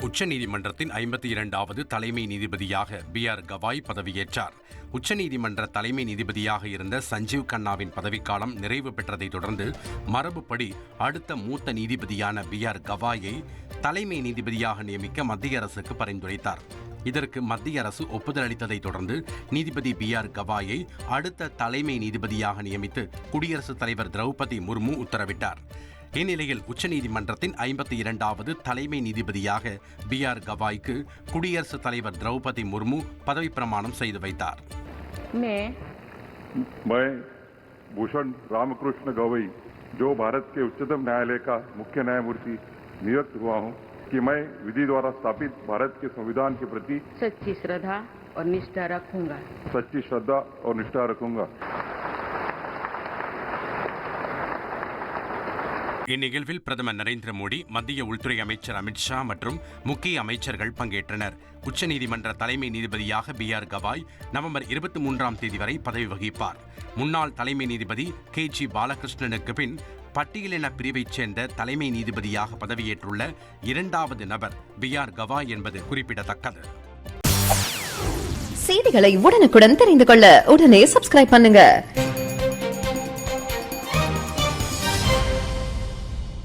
உச்சநீதிமன்றத்தின் ஐம்பத்தி இரண்டாவது தலைமை நீதிபதியாக பி ஆர் கவாய் பதவியேற்றார். உச்சநீதிமன்ற தலைமை நீதிபதியாக இருந்த சஞ்சீவ் கண்ணாவின் பதவிக்காலம் நிறைவு பெற்றதை தொடர்ந்து மரபுப்படி அடுத்த மூத்த நீதிபதியான பி ஆர் கவாயை தலைமை நீதிபதியாக நியமிக்க மத்திய அரசுக்கு பரிந்துரைத்தார். இதற்கு மத்திய அரசு ஒப்புதல் அளித்ததை தொடர்ந்து நீதிபதி பி ஆர் கவாயை அடுத்த தலைமை நீதிபதியாக நியமித்து குடியரசுத் தலைவர் திரௌபதி முர்மு உத்தரவிட்டார். இந்நிலையில் உச்சநீதிமன்றத்தின் ஐம்பத்தி இரண்டாவது தலைமை நீதிபதியாக பி ஆர் கவாய்க்கு குடியரசுத் தலைவர் திரௌபதி முர்மு பதவிப் பிரமாணம் செய்து வைத்தார் मैं मैं भूषण रामकृष्ण गवई जो भारत के उच्चतम न्यायालय का मुख्य न्यायमूर्ति नियुक्त हुआ हूं कि मैं विधि द्वारा स्थापित भारत के संविधान के प्रति सच्ची श्रद्धा और निष्ठा रखूंगा सच्ची श्रद्धा और निष्ठा रखूंगा இந்நிகழ்வில் பிரதமர் நரேந்திர மோடி மத்திய உள்துறை அமைச்சர் அமித் ஷா மற்றும் முக்கிய அமைச்சர்கள் பங்கேற்றனர். உச்சநீதிமன்ற தலைமை நீதிபதியாக பி ஆர் கவாய் நவம்பர் இருபத்தி மூன்றாம் தேதி வரை பதவி வகிப்பார். முன்னாள் தலைமை நீதிபதி கே ஜி பாலகிருஷ்ணனுக்கு பின் பட்டியலின பிரிவைச் சேர்ந்த தலைமை நீதிபதியாக பதவியேற்றுள்ள இரண்டாவது நபர் பி ஆர் கவாய் என்பது குறிப்பிடத்தக்கது. செய்திகளை உடனுக்குடன் தெரிந்து கொள்ள உடனே சப்ஸ்கிரைப் பண்ணுங்க.